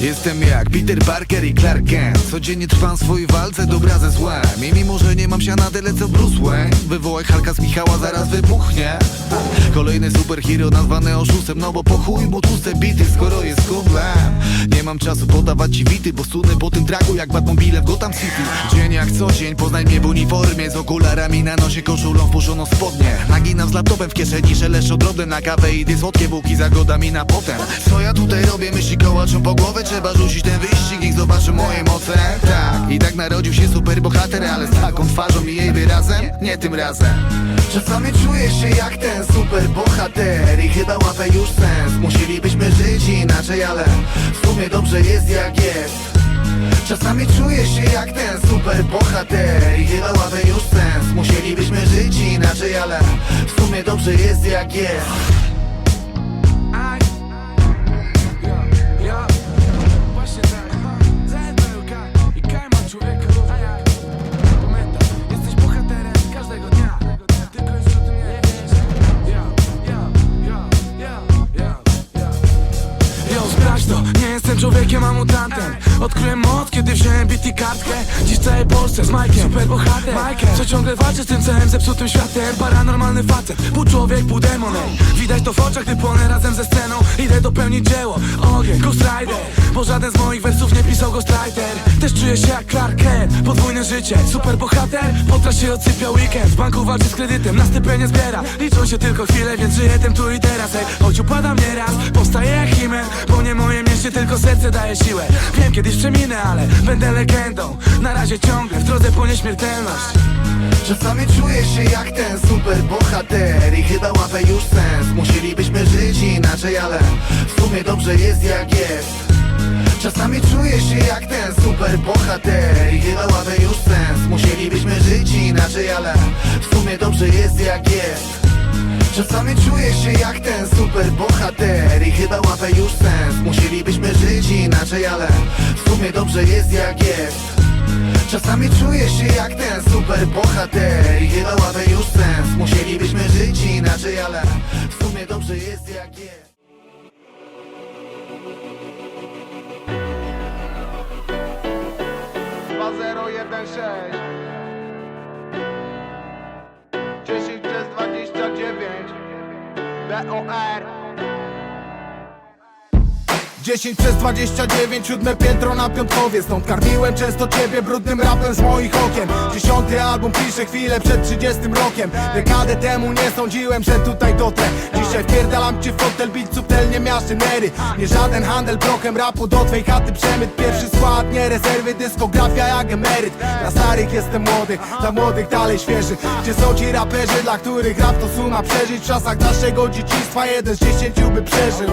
Jestem jak Peter Parker i Clark Kent. Codziennie trwam w swojej walce dobra ze złem. I mimo, że nie mam siana tyle co Bruce Wayne. Wywołaj Halka z Michała, zaraz wybuchnie. Kolejny superhero nazwany oszustem No bo po chuj mu tłuste bity, skoro jest kumplem. Nie mam czasu podawać ci wity Bo sunę po tym traku jak Batmobile w Gotham City. Dzień jak co dzień, poznaj mnie w uniformie Z okularami na nosie, koszulą wpuszczoną spodnie. Naginam z laptopem w kieszeni, szelesz odrobę na kawę I ty słodkie bułki zagoda mi na potem. Co ja tutaj robię, myśli kołaczą po głowie Trzeba rzucić ten wyścig, niech zobaczy moje moce. Tak, i tak narodził się super bohater Ale z taką twarzą i jej wyrazem, nie tym razem. Czasami czuję się jak ten super bohater I chyba łapę już sens. Musielibyśmy żyć inaczej, ale w sumie dobrze jest jak jest. Czasami czuję się jak ten super bohater I chyba łapę już sens. Musielibyśmy żyć inaczej, ale w sumie dobrze jest jak jest jestem człowiekiem, a mutantem. Odkryłem moc, kiedy wziąłem BT kartkę. Dziś w całej Polsce z Majkiem, super bohater Michael, co ciągle walczy z tym całym zepsutym światem. Paranormalny facet, pół człowiek, pół demon. Widać to w oczach, gdy płonę razem ze sceną Dopełnić dzieło, ogień, Ghost Rider. Bo żaden z moich wersów nie pisał Ghost Rider. Też czuję się jak Clark Kent, podwójne życie Super bohater, potrasz się odsypia weekend. W banku walczy z kredytem, na stypendię zbiera. Liczą się tylko chwile, więc żyję tym tu i teraz. Ej. Choć upadam nieraz, powstaję jak Himen Bo nie moje mieście, tylko serce daje siłę. Wiem kiedyś przeminę, ale będę legendą. Na razie ciągle w drodze po nieśmiertelność. Czasami czuję się jak ten super bohater sumie dobrze jest jak jest. Czasami czuję się jak ten super bohater I chyba łapę już sens. Musielibyśmy żyć inaczej, ale w sumie dobrze jest jak jest. Czasami czuję się jak ten super bohater I chyba łapę już sens. Musielibyśmy żyć inaczej, ale w sumie dobrze jest jak jest. Czasami czuję się jak ten super bohater I chyba łapę już sens. Musielibyśmy żyć inaczej, ale w sumie dobrze jest jak jest 2016 10 przez 29 BOR 10 przez 29, siódme piętro na piątkowie. Stąd karmiłem często ciebie brudnym rapem z moich okien. Dziesiąty album piszę chwilę przed 30 rokiem. Dekadę temu nie sądziłem, że tutaj dotrę. Dzisiaj wpierdalam cię w fotel, bić subtelnie miaszynery Nie żaden handel prochem rapu do twej chaty przemyt. Pierwszy skład, nie rezerwy, dyskografia jak emeryt. Dla starych jestem młody, dla młodych dalej świeży. Gdzie są ci raperzy, dla których rap to suma przeżyć? W czasach naszego dzieciństwa jeden z dziesięciu by przeżył.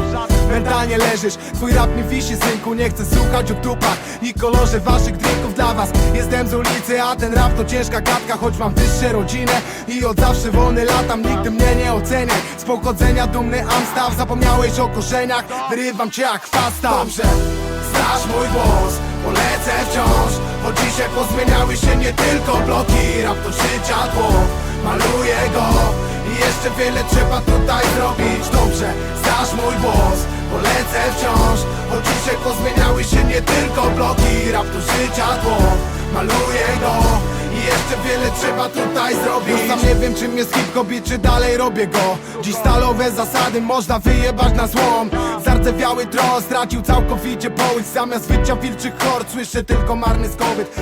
Mentalnie leżysz, twój rap mi wisi synku Nie chcę słuchać o dupach i kolorze waszych drinków dla was. Jestem z ulicy, a ten rap to ciężka gadka Choć mam wyższe rodzinę i od zawsze wolny latam Nigdy mnie nie oceniaj, z pochodzenia dumny Amstaw Zapomniałeś o korzeniach, wyrywam cię jak chwasta Dobrze, znasz mój głos, polecę wciąż Choć dzisiaj pozmieniały się nie tylko bloki. Rap to życia tło, maluję go i jeszcze wiele trzeba tutaj zrobić. Dobrze, znasz mój głos Polecę wciąż Choć dzisiaj pozmieniały się nie tylko bloki. Rap to życia tło Maluję go i jeszcze wiele trzeba tutaj zrobić. Już sam nie wiem czym jest hip beat, czy dalej robię go. Dziś stalowe zasady można wyjebać na złom. Zardzewiały tron stracił całkowicie połysk. Zamiast wycia wilczych hord słyszę tylko marny skowyt